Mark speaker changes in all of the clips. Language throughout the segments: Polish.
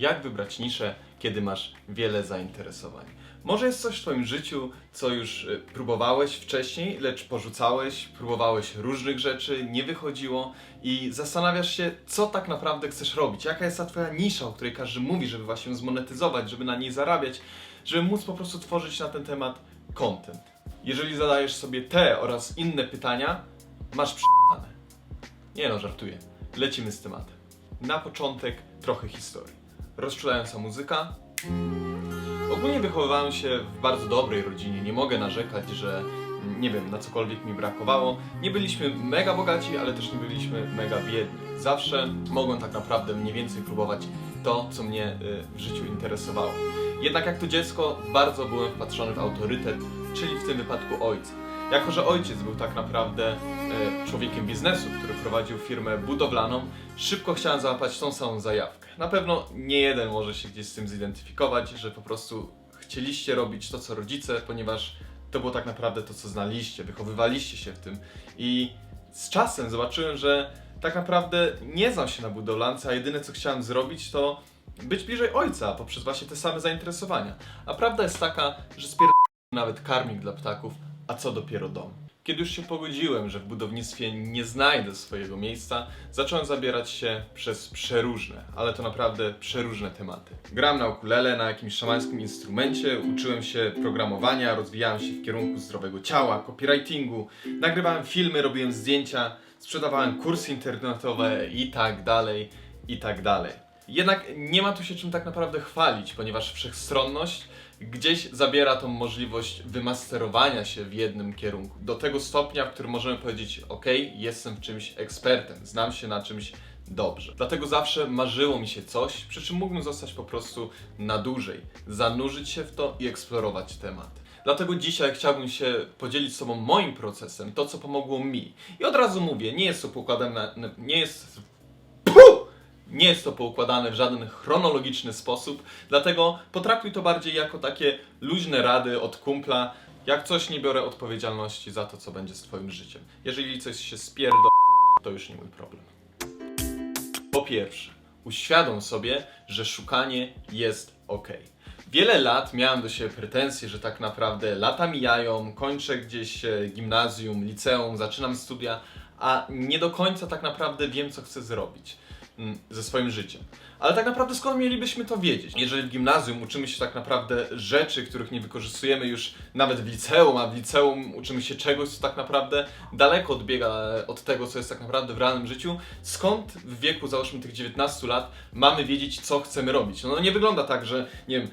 Speaker 1: jak wybrać niszę, kiedy masz wiele zainteresowań. Może jest coś w Twoim życiu, co już y, próbowałeś wcześniej, lecz porzucałeś, próbowałeś różnych rzeczy, nie wychodziło i zastanawiasz się, co tak naprawdę chcesz robić, jaka jest ta Twoja nisza, o której każdy mówi, żeby właśnie ją zmonetyzować, żeby na niej zarabiać, żeby móc po prostu tworzyć na ten temat content. Jeżeli zadajesz sobie te oraz inne pytania, masz przy***ane. Nie no, żartuję. Lecimy z tematem. Na początek trochę historii. Rozczulająca muzyka. Ogólnie wychowywałem się w bardzo dobrej rodzinie. Nie mogę narzekać, że mm, nie wiem, na cokolwiek mi brakowało. Nie byliśmy mega bogaci, ale też nie byliśmy mega biedni. Zawsze mogłem tak naprawdę mniej więcej próbować to, co mnie y, w życiu interesowało. Jednak jak to dziecko bardzo byłem wpatrzony w autorytet, czyli w tym wypadku ojca. Jako, że ojciec był tak naprawdę e, człowiekiem biznesu, który prowadził firmę budowlaną, szybko chciałem załapać tą samą zajawkę. Na pewno nie jeden może się gdzieś z tym zidentyfikować, że po prostu chcieliście robić to, co rodzice, ponieważ to było tak naprawdę to, co znaliście, wychowywaliście się w tym. I z czasem zobaczyłem, że tak naprawdę nie znam się na budowlance, a jedyne, co chciałem zrobić, to być bliżej ojca poprzez właśnie te same zainteresowania. A prawda jest taka, że spier nawet karmik dla ptaków, a co dopiero dom. Kiedy już się pogodziłem, że w budownictwie nie znajdę swojego miejsca, zacząłem zabierać się przez przeróżne, ale to naprawdę przeróżne tematy. Grałem na ukulele, na jakimś szamańskim instrumencie, uczyłem się programowania, rozwijałem się w kierunku zdrowego ciała, copywritingu, nagrywałem filmy, robiłem zdjęcia, sprzedawałem kursy internetowe i tak dalej, i tak dalej. Jednak nie ma tu się czym tak naprawdę chwalić, ponieważ wszechstronność gdzieś zabiera tą możliwość wymasterowania się w jednym kierunku. Do tego stopnia, w którym możemy powiedzieć: OK, jestem w czymś ekspertem, znam się na czymś dobrze. Dlatego zawsze marzyło mi się coś, przy czym mógłbym zostać po prostu na dłużej, zanurzyć się w to i eksplorować temat. Dlatego dzisiaj chciałbym się podzielić z Tobą moim procesem, to co pomogło mi. I od razu mówię, nie jest to poukładane, na- nie jest! Nie jest to poukładane w żaden chronologiczny sposób, dlatego potraktuj to bardziej jako takie luźne rady od kumpla. Jak coś nie biorę odpowiedzialności za to, co będzie z Twoim życiem. Jeżeli coś się spierdo, to już nie mój problem. Po pierwsze, uświadom sobie, że szukanie jest ok. Wiele lat miałem do siebie pretensje, że tak naprawdę lata mijają, kończę gdzieś e, gimnazjum, liceum, zaczynam studia, a nie do końca tak naprawdę wiem, co chcę zrobić ze swoim życiem. Ale tak naprawdę skąd mielibyśmy to wiedzieć? Jeżeli w gimnazjum uczymy się tak naprawdę rzeczy, których nie wykorzystujemy już nawet w liceum, a w liceum uczymy się czegoś, co tak naprawdę daleko odbiega od tego, co jest tak naprawdę w realnym życiu, skąd w wieku, załóżmy tych 19 lat, mamy wiedzieć, co chcemy robić? No nie wygląda tak, że nie wiem,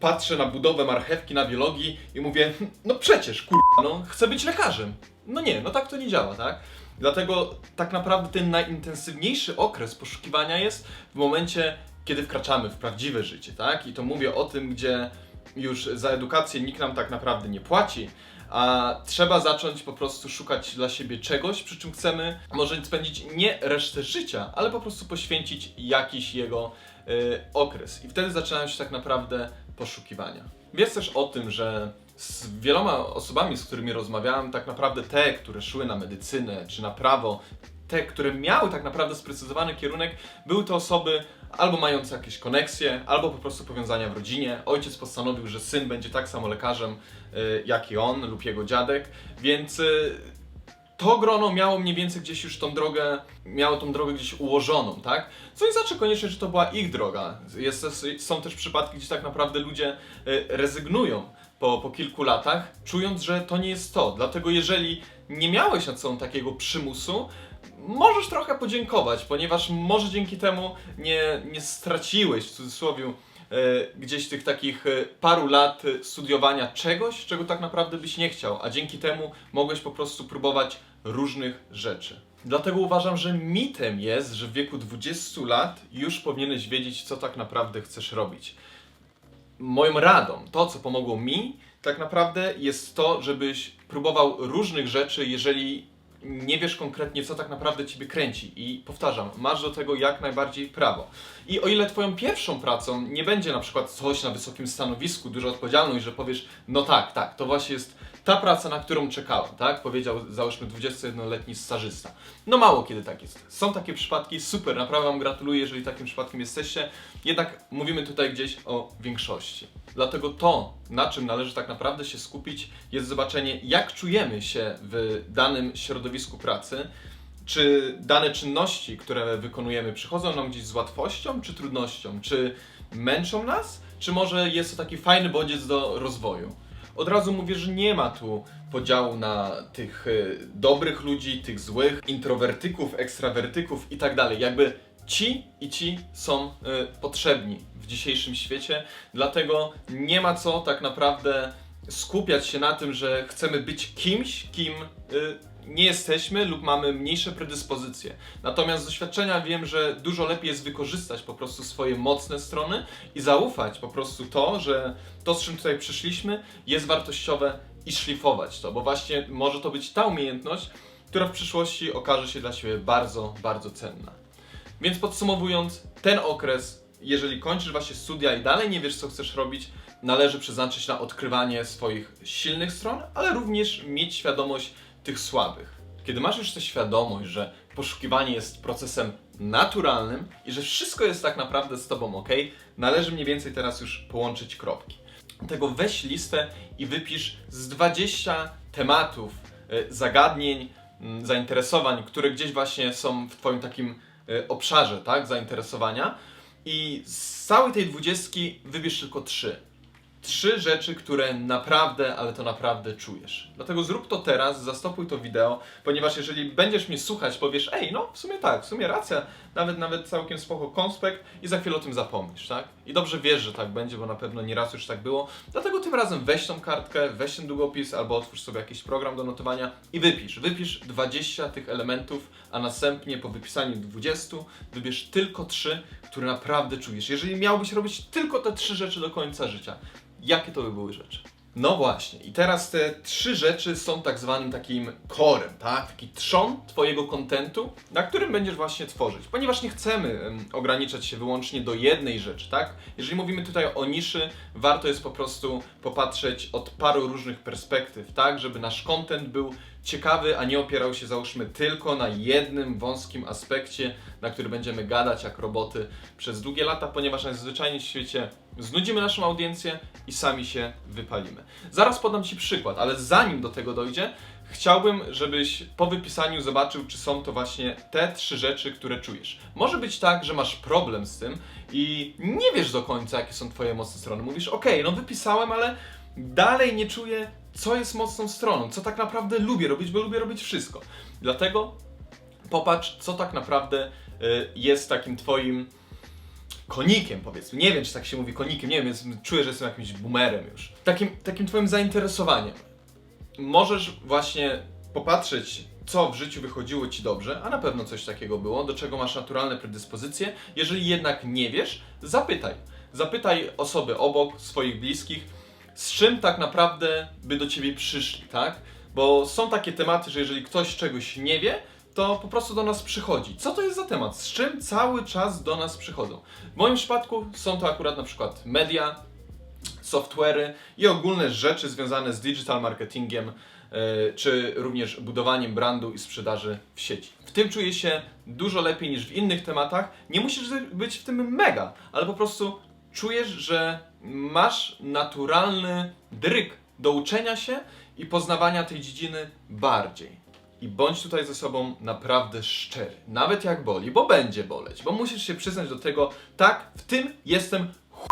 Speaker 1: patrzę na budowę marchewki na biologii i mówię, "Hm, no przecież, kurwa, no chcę być lekarzem. No nie, no tak to nie działa, tak? Dlatego tak naprawdę ten najintensywniejszy okres poszukiwania jest w momencie, kiedy wkraczamy w prawdziwe życie, tak? I to mówię o tym, gdzie już za edukację nikt nam tak naprawdę nie płaci, a trzeba zacząć po prostu szukać dla siebie czegoś, przy czym chcemy może spędzić nie resztę życia, ale po prostu poświęcić jakiś jego y, okres. I wtedy zaczynają się tak naprawdę poszukiwania. Wiesz też o tym, że z wieloma osobami, z którymi rozmawiałem, tak naprawdę te, które szły na medycynę czy na prawo, te, które miały tak naprawdę sprecyzowany kierunek, były to osoby albo mające jakieś koneksje, albo po prostu powiązania w rodzinie. Ojciec postanowił, że syn będzie tak samo lekarzem y, jak i on lub jego dziadek, więc y, to grono miało mniej więcej gdzieś już tą drogę, miało tą drogę gdzieś ułożoną, tak? Co nie znaczy koniecznie, że to była ich droga. Jest, są też przypadki, gdzie tak naprawdę ludzie y, rezygnują po, po kilku latach, czując, że to nie jest to. Dlatego jeżeli nie miałeś nad sobą takiego przymusu, możesz trochę podziękować, ponieważ może dzięki temu nie, nie straciłeś w cudzysłowie e, gdzieś tych takich e, paru lat e, studiowania czegoś, czego tak naprawdę byś nie chciał, a dzięki temu mogłeś po prostu próbować różnych rzeczy. Dlatego uważam, że mitem jest, że w wieku 20 lat już powinieneś wiedzieć, co tak naprawdę chcesz robić moją radą, to co pomogło mi, tak naprawdę jest to, żebyś próbował różnych rzeczy, jeżeli nie wiesz konkretnie, co tak naprawdę ciebie kręci. I powtarzam, masz do tego jak najbardziej prawo. I o ile twoją pierwszą pracą nie będzie na przykład coś na wysokim stanowisku, duża odpowiedzialność, że powiesz, no tak, tak, to właśnie jest ta praca, na którą czekałem, tak? Powiedział, załóżmy, 21-letni stażysta. No mało kiedy tak jest. Są takie przypadki, super, naprawdę Wam gratuluję, jeżeli takim przypadkiem jesteście. Jednak mówimy tutaj gdzieś o większości. Dlatego to, na czym należy tak naprawdę się skupić, jest zobaczenie, jak czujemy się w danym środowisku pracy, czy dane czynności, które wykonujemy, przychodzą nam gdzieś z łatwością czy trudnością? Czy męczą nas? Czy może jest to taki fajny bodziec do rozwoju? Od razu mówię, że nie ma tu podziału na tych y, dobrych ludzi, tych złych, introwertyków, ekstrawertyków i tak dalej. Jakby ci i ci są y, potrzebni w dzisiejszym świecie, dlatego nie ma co tak naprawdę skupiać się na tym, że chcemy być kimś, kim y, nie jesteśmy lub mamy mniejsze predyspozycje. Natomiast z doświadczenia wiem, że dużo lepiej jest wykorzystać po prostu swoje mocne strony i zaufać po prostu to, że to, z czym tutaj przyszliśmy, jest wartościowe i szlifować to, bo właśnie może to być ta umiejętność, która w przyszłości okaże się dla Ciebie bardzo, bardzo cenna. Więc podsumowując, ten okres, jeżeli kończysz właśnie studia i dalej nie wiesz, co chcesz robić, należy przeznaczyć na odkrywanie swoich silnych stron, ale również mieć świadomość tych słabych. Kiedy masz już tę świadomość, że poszukiwanie jest procesem naturalnym i że wszystko jest tak naprawdę z tobą ok, należy mniej więcej teraz już połączyć kropki. Dlatego weź listę i wypisz z 20 tematów, y, zagadnień, zainteresowań, które gdzieś właśnie są w twoim takim y, obszarze, tak, zainteresowania i z całej tej dwudziestki wybierz tylko trzy. Trzy rzeczy, które naprawdę, ale to naprawdę czujesz. Dlatego zrób to teraz, zastopuj to wideo, ponieważ jeżeli będziesz mnie słuchać, powiesz, ej, no w sumie tak, w sumie racja, nawet nawet całkiem spoko konspekt i za chwilę o tym zapomnisz, tak? I dobrze wiesz, że tak będzie, bo na pewno nieraz już tak było. Dlatego tym razem weź tą kartkę, weź ten długopis albo otwórz sobie jakiś program do notowania i wypisz. Wypisz 20 tych elementów, a następnie po wypisaniu 20 wybierz tylko 3, które naprawdę czujesz. Jeżeli miałbyś robić tylko te trzy rzeczy do końca życia, jakie to by były rzeczy? No właśnie, i teraz te trzy rzeczy są tak zwanym takim korem, tak? Taki trzon Twojego kontentu, na którym będziesz właśnie tworzyć. Ponieważ nie chcemy em, ograniczać się wyłącznie do jednej rzeczy, tak? Jeżeli mówimy tutaj o niszy, warto jest po prostu popatrzeć od paru różnych perspektyw, tak? Żeby nasz content był ciekawy, a nie opierał się załóżmy tylko na jednym wąskim aspekcie, na który będziemy gadać jak roboty przez długie lata, ponieważ najzwyczajniej w świecie znudzimy naszą audiencję i sami się wypalimy. Zaraz podam Ci przykład, ale zanim do tego dojdzie, chciałbym, żebyś po wypisaniu zobaczył, czy są to właśnie te trzy rzeczy, które czujesz. Może być tak, że masz problem z tym i nie wiesz do końca, jakie są Twoje mocne strony. Mówisz, ok, no wypisałem, ale dalej nie czuję, co jest mocną stroną, co tak naprawdę lubię robić, bo lubię robić wszystko. Dlatego popatrz, co tak naprawdę y, jest takim Twoim konikiem, powiedzmy. Nie wiem, czy tak się mówi konikiem, nie wiem, więc czuję, że jestem jakimś boomerem już. Takim, takim Twoim zainteresowaniem. Możesz właśnie popatrzeć, co w życiu wychodziło Ci dobrze, a na pewno coś takiego było, do czego masz naturalne predyspozycje. Jeżeli jednak nie wiesz, zapytaj. Zapytaj osoby obok, swoich bliskich, z czym tak naprawdę by do Ciebie przyszli, tak? Bo są takie tematy, że jeżeli ktoś czegoś nie wie, to po prostu do nas przychodzi. Co to jest za temat? Z czym cały czas do nas przychodzą? W moim przypadku są to akurat na przykład media, software'y i ogólne rzeczy związane z digital marketingiem, e, czy również budowaniem brandu i sprzedaży w sieci. W tym czuję się dużo lepiej niż w innych tematach. Nie musisz być w tym mega, ale po prostu czujesz, że masz naturalny dryk do uczenia się i poznawania tej dziedziny bardziej. I bądź tutaj ze sobą naprawdę szczery, nawet jak boli, bo będzie boleć, bo musisz się przyznać do tego, tak, w tym jestem ch...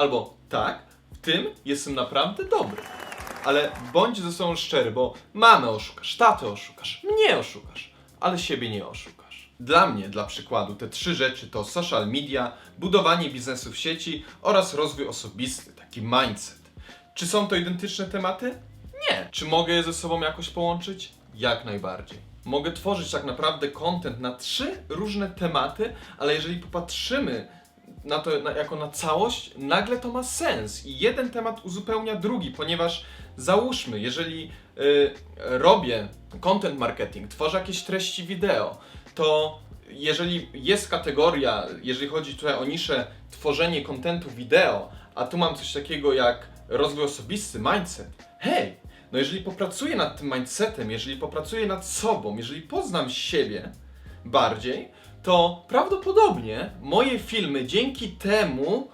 Speaker 1: albo tak, w tym jestem naprawdę dobry. Ale bądź ze sobą szczery, bo mamę oszukasz, tatę oszukasz, mnie oszukasz, ale siebie nie oszukasz. Dla mnie, dla przykładu, te trzy rzeczy to social media, budowanie biznesu w sieci oraz rozwój osobisty, taki mindset. Czy są to identyczne tematy? Nie. Czy mogę je ze sobą jakoś połączyć? Jak najbardziej. Mogę tworzyć tak naprawdę content na trzy różne tematy, ale jeżeli popatrzymy na to na, jako na całość, nagle to ma sens i jeden temat uzupełnia drugi, ponieważ załóżmy, jeżeli y, robię content marketing, tworzę jakieś treści wideo, to jeżeli jest kategoria, jeżeli chodzi tutaj o niszę tworzenie kontentu wideo, a tu mam coś takiego jak rozwój osobisty, mindset, hej, no jeżeli popracuję nad tym mindsetem, jeżeli popracuję nad sobą, jeżeli poznam siebie bardziej, to prawdopodobnie moje filmy dzięki temu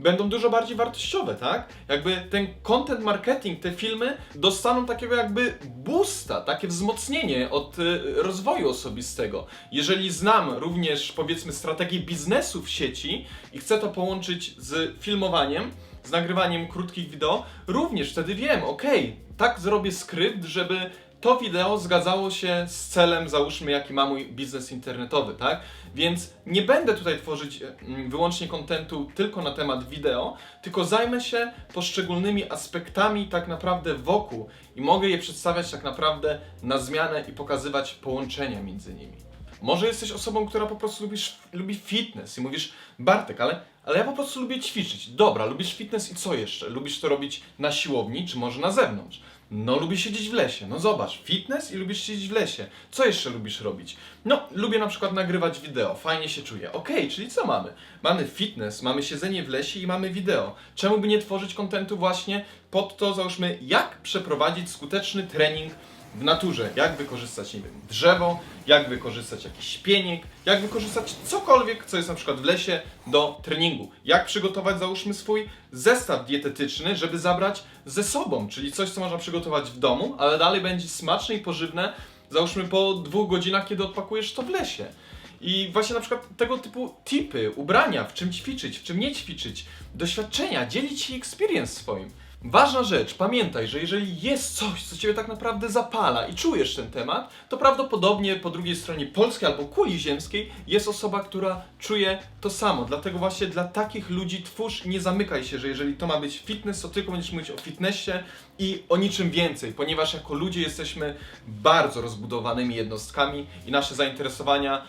Speaker 1: będą dużo bardziej wartościowe, tak? Jakby ten content marketing, te filmy dostaną takiego jakby boosta, takie wzmocnienie od y, rozwoju osobistego. Jeżeli znam również powiedzmy strategię biznesu w sieci i chcę to połączyć z filmowaniem, z nagrywaniem krótkich wideo, również wtedy wiem, okej, tak zrobię skrypt, żeby to wideo zgadzało się z celem, załóżmy, jaki ma mój biznes internetowy, tak? Więc nie będę tutaj tworzyć mm, wyłącznie kontentu tylko na temat wideo, tylko zajmę się poszczególnymi aspektami tak naprawdę wokół i mogę je przedstawiać tak naprawdę na zmianę i pokazywać połączenia między nimi. Może jesteś osobą, która po prostu lubisz, lubi fitness i mówisz, Bartek, ale, ale ja po prostu lubię ćwiczyć. Dobra, lubisz fitness i co jeszcze? Lubisz to robić na siłowni, czy może na zewnątrz? No, lubię siedzieć w lesie. No zobacz, fitness i lubisz siedzieć w lesie. Co jeszcze lubisz robić? No, lubię na przykład nagrywać wideo, fajnie się czuję. Okej, czyli co mamy? Mamy fitness, mamy siedzenie w lesie i mamy wideo. Czemu by nie tworzyć kontentu właśnie pod to, załóżmy, jak przeprowadzić skuteczny trening w naturze, jak wykorzystać, nie wiem, drzewo, jak wykorzystać jakiś pieniek, jak wykorzystać cokolwiek, co jest na przykład w lesie do treningu. Jak przygotować, załóżmy, swój zestaw dietetyczny, żeby zabrać ze sobą, czyli coś, co można przygotować w domu, ale dalej będzie smaczne i pożywne, załóżmy po dwóch godzinach, kiedy odpakujesz to w lesie. I właśnie na przykład tego typu tipy, ubrania, w czym ćwiczyć, w czym nie ćwiczyć, doświadczenia, dzielić się experience swoim. Ważna rzecz, pamiętaj, że jeżeli jest coś, co Ciebie tak naprawdę zapala i czujesz ten temat, to prawdopodobnie po drugiej stronie polskiej albo kuli ziemskiej jest osoba, która czuje to samo. Dlatego właśnie dla takich ludzi twórz nie zamykaj się, że jeżeli to ma być fitness, to tylko będziesz mówić o fitnessie i o niczym więcej, ponieważ jako ludzie jesteśmy bardzo rozbudowanymi jednostkami i nasze zainteresowania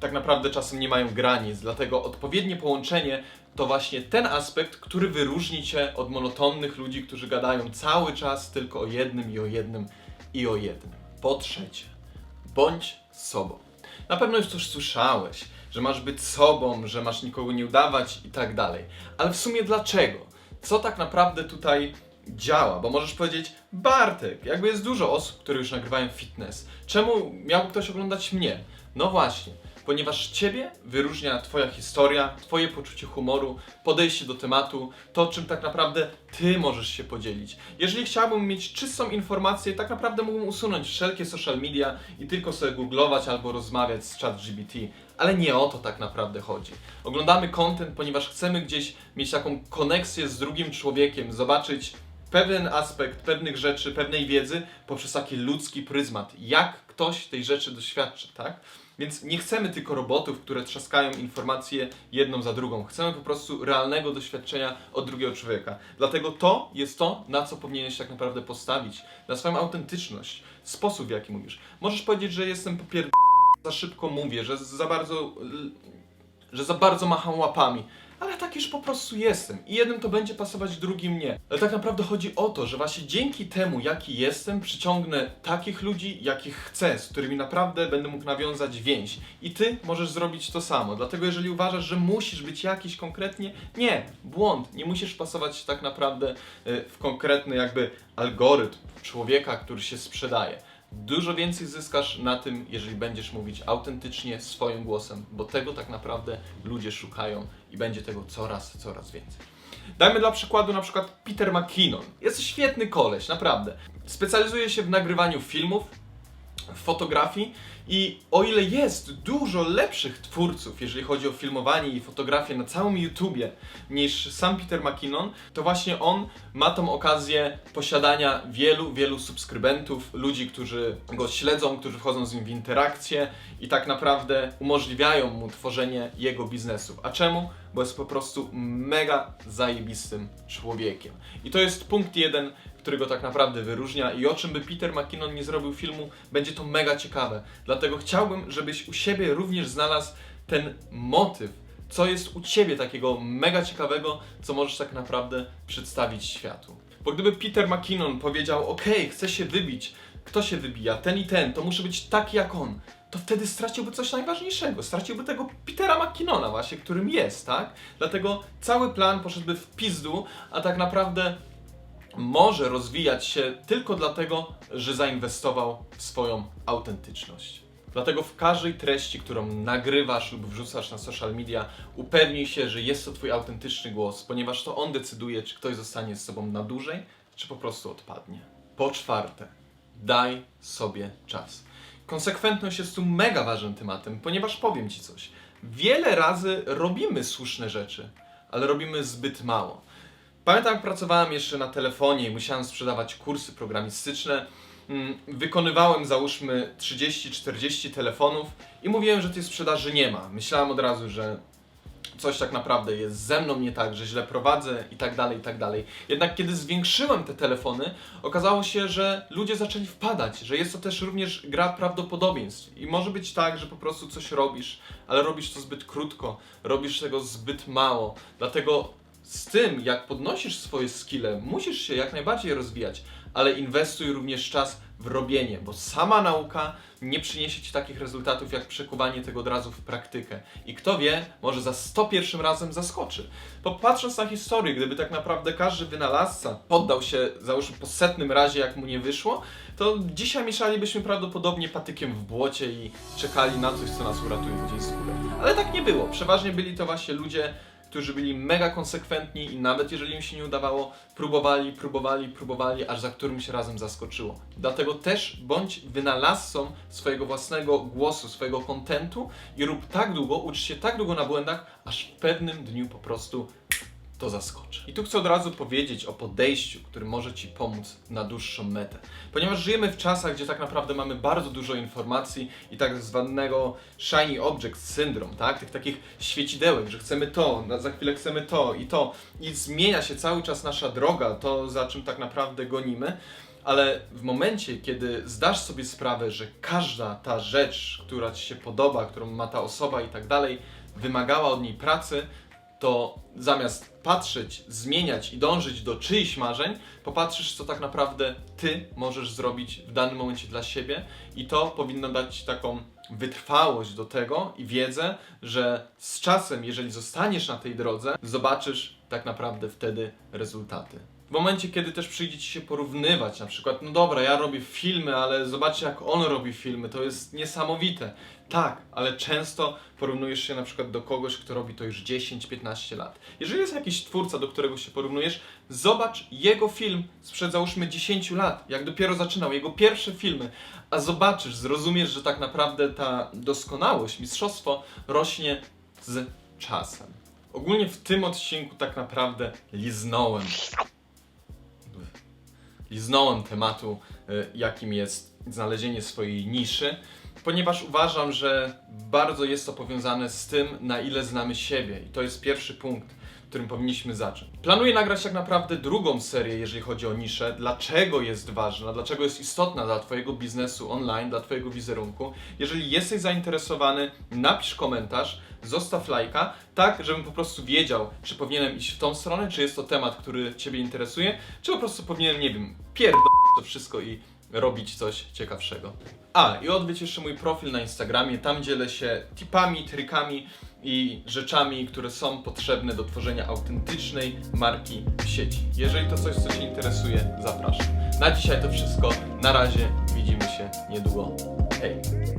Speaker 1: tak naprawdę czasem nie mają granic. Dlatego odpowiednie połączenie to właśnie ten aspekt, który wyróżni cię od monotonnych ludzi, którzy gadają cały czas tylko o jednym i o jednym i o jednym. Po trzecie, bądź sobą. Na pewno już coś słyszałeś, że masz być sobą, że masz nikogo nie udawać i tak dalej. Ale w sumie dlaczego? Co tak naprawdę tutaj działa? Bo możesz powiedzieć, Bartek, jakby jest dużo osób, które już nagrywają fitness. Czemu miałby ktoś oglądać mnie? No właśnie, ponieważ Ciebie wyróżnia Twoja historia, Twoje poczucie humoru, podejście do tematu, to czym tak naprawdę Ty możesz się podzielić. Jeżeli chciałbym mieć czystą informację, tak naprawdę mógłbym usunąć wszelkie social media i tylko sobie googlować albo rozmawiać z ChatGPT, ale nie o to tak naprawdę chodzi. Oglądamy content, ponieważ chcemy gdzieś mieć taką koneksję z drugim człowiekiem, zobaczyć pewien aspekt pewnych rzeczy, pewnej wiedzy poprzez taki ludzki pryzmat. Jak ktoś tej rzeczy doświadczy, tak? Więc nie chcemy tylko robotów, które trzaskają informacje jedną za drugą. Chcemy po prostu realnego doświadczenia od drugiego człowieka. Dlatego to jest to, na co powinieneś tak naprawdę postawić. Na swoją autentyczność, sposób w jaki mówisz. Możesz powiedzieć, że jestem popier... za szybko mówię, że za bardzo... że za bardzo macham łapami ale tak już po prostu jestem. I jednym to będzie pasować, drugim nie. Ale tak naprawdę chodzi o to, że właśnie dzięki temu, jaki jestem, przyciągnę takich ludzi, jakich chcę, z którymi naprawdę będę mógł nawiązać więź. I ty możesz zrobić to samo. Dlatego jeżeli uważasz, że musisz być jakiś konkretnie, nie, błąd. Nie musisz pasować tak naprawdę y, w konkretny jakby algorytm człowieka, który się sprzedaje. Dużo więcej zyskasz na tym, jeżeli będziesz mówić autentycznie swoim głosem, bo tego tak naprawdę ludzie szukają i będzie tego coraz, coraz więcej. Dajmy dla przykładu na przykład Peter McKinnon. Jest świetny koleś, naprawdę. Specjalizuje się w nagrywaniu filmów, w fotografii i o ile jest dużo lepszych twórców, jeżeli chodzi o filmowanie i fotografię na całym YouTubie niż sam Peter McKinnon, to właśnie on ma tą okazję posiadania wielu, wielu subskrybentów, ludzi, którzy go śledzą, którzy wchodzą z nim w interakcję i tak naprawdę umożliwiają mu tworzenie jego biznesów. A czemu? Bo jest po prostu mega zajebistym człowiekiem. I to jest punkt jeden, którego tak naprawdę wyróżnia i o czym by Peter McKinnon nie zrobił filmu, będzie to mega ciekawe. Dlatego chciałbym, żebyś u siebie również znalazł ten motyw, co jest u ciebie takiego mega ciekawego, co możesz tak naprawdę przedstawić światu. Bo gdyby Peter McKinnon powiedział, ok, chcę się wybić, kto się wybija, ten i ten, to muszę być taki jak on, to wtedy straciłby coś najważniejszego. Straciłby tego Petera McKinnona właśnie, którym jest, tak? Dlatego cały plan poszedłby w pizdu, a tak naprawdę może rozwijać się tylko dlatego, że zainwestował w swoją autentyczność. Dlatego w każdej treści, którą nagrywasz lub wrzucasz na social media, upewnij się, że jest to Twój autentyczny głos, ponieważ to on decyduje, czy ktoś zostanie z Sobą na dłużej, czy po prostu odpadnie. Po czwarte, daj sobie czas. Konsekwentność jest tu mega ważnym tematem, ponieważ powiem Ci coś. Wiele razy robimy słuszne rzeczy, ale robimy zbyt mało. Pamiętam, jak pracowałem jeszcze na telefonie i musiałem sprzedawać kursy programistyczne. Mm, Wykonywałem załóżmy 30-40 telefonów i mówiłem, że tej sprzedaży nie ma. Myślałem od razu, że coś tak naprawdę jest ze mną nie tak, że źle prowadzę i tak dalej, i tak dalej. Jednak kiedy zwiększyłem te telefony, okazało się, że ludzie zaczęli wpadać, że jest to też również gra prawdopodobieństw. I może być tak, że po prostu coś robisz, ale robisz to zbyt krótko, robisz tego zbyt mało. Dlatego z tym, jak podnosisz swoje skille, musisz się jak najbardziej rozwijać, ale inwestuj również czas w robienie, bo sama nauka nie przyniesie Ci takich rezultatów jak przekuwanie tego od razu w praktykę. I kto wie, może za 101 razem zaskoczy. Bo patrząc na historię, gdyby tak naprawdę każdy wynalazca poddał się, załóżmy po setnym razie, jak mu nie wyszło, to dzisiaj mieszalibyśmy prawdopodobnie patykiem w błocie i czekali na coś, co nas uratuje gdzieś z góry. Ale tak nie było. Przeważnie byli to właśnie ludzie, którzy byli mega konsekwentni i nawet jeżeli im się nie udawało, próbowali, próbowali, próbowali, aż za którymś razem zaskoczyło. Dlatego też bądź wynalazcą swojego własnego głosu, swojego kontentu i rób tak długo, ucz się tak długo na błędach, aż w pewnym dniu po prostu to zaskoczy. I tu chcę od razu powiedzieć o podejściu, który może Ci pomóc na dłuższą metę. Ponieważ żyjemy w czasach, gdzie tak naprawdę mamy bardzo dużo informacji i tak zwanego shiny object syndrome, tak? Tych takich świecidełek, że chcemy to, za chwilę chcemy to i to. I zmienia się cały czas nasza droga, to za czym tak naprawdę gonimy. Ale w momencie, kiedy zdasz sobie sprawę, że każda ta rzecz, która Ci się podoba, którą ma ta osoba i tak dalej, wymagała od niej pracy, to zamiast patrzeć, zmieniać i dążyć do czyichś marzeń, popatrzysz, co tak naprawdę ty możesz zrobić w danym momencie dla siebie, i to powinno dać ci taką wytrwałość do tego i wiedzę, że z czasem, jeżeli zostaniesz na tej drodze, zobaczysz tak naprawdę wtedy rezultaty. W momencie, kiedy też przyjdzie ci się porównywać, na przykład, no dobra, ja robię filmy, ale zobaczcie, jak on robi filmy, to jest niesamowite. Tak, ale często porównujesz się na przykład do kogoś, kto robi to już 10-15 lat. Jeżeli jest jakiś twórca, do którego się porównujesz, zobacz jego film sprzed załóżmy 10 lat, jak dopiero zaczynał, jego pierwsze filmy, a zobaczysz, zrozumiesz, że tak naprawdę ta doskonałość, mistrzostwo rośnie z czasem. Ogólnie w tym odcinku tak naprawdę liznąłem liznąłem tematu, y, jakim jest znalezienie swojej niszy, ponieważ uważam, że bardzo jest to powiązane z tym, na ile znamy siebie. I to jest pierwszy punkt, którym powinniśmy zacząć. Planuję nagrać tak naprawdę drugą serię, jeżeli chodzi o niszę. Dlaczego jest ważna, dlaczego jest istotna dla Twojego biznesu online, dla Twojego wizerunku. Jeżeli jesteś zainteresowany, napisz komentarz, zostaw lajka, tak, żebym po prostu wiedział, czy powinienem iść w tą stronę, czy jest to temat, który Ciebie interesuje, czy po prostu powinienem, nie wiem, pierdolić to wszystko i robić coś ciekawszego. A, i odwiedź jeszcze mój profil na Instagramie, tam dzielę się tipami, trikami i rzeczami, które są potrzebne do tworzenia autentycznej marki w sieci. Jeżeli to coś, co Cię interesuje, zapraszam. Na dzisiaj to wszystko. Na razie, widzimy się niedługo. Hej!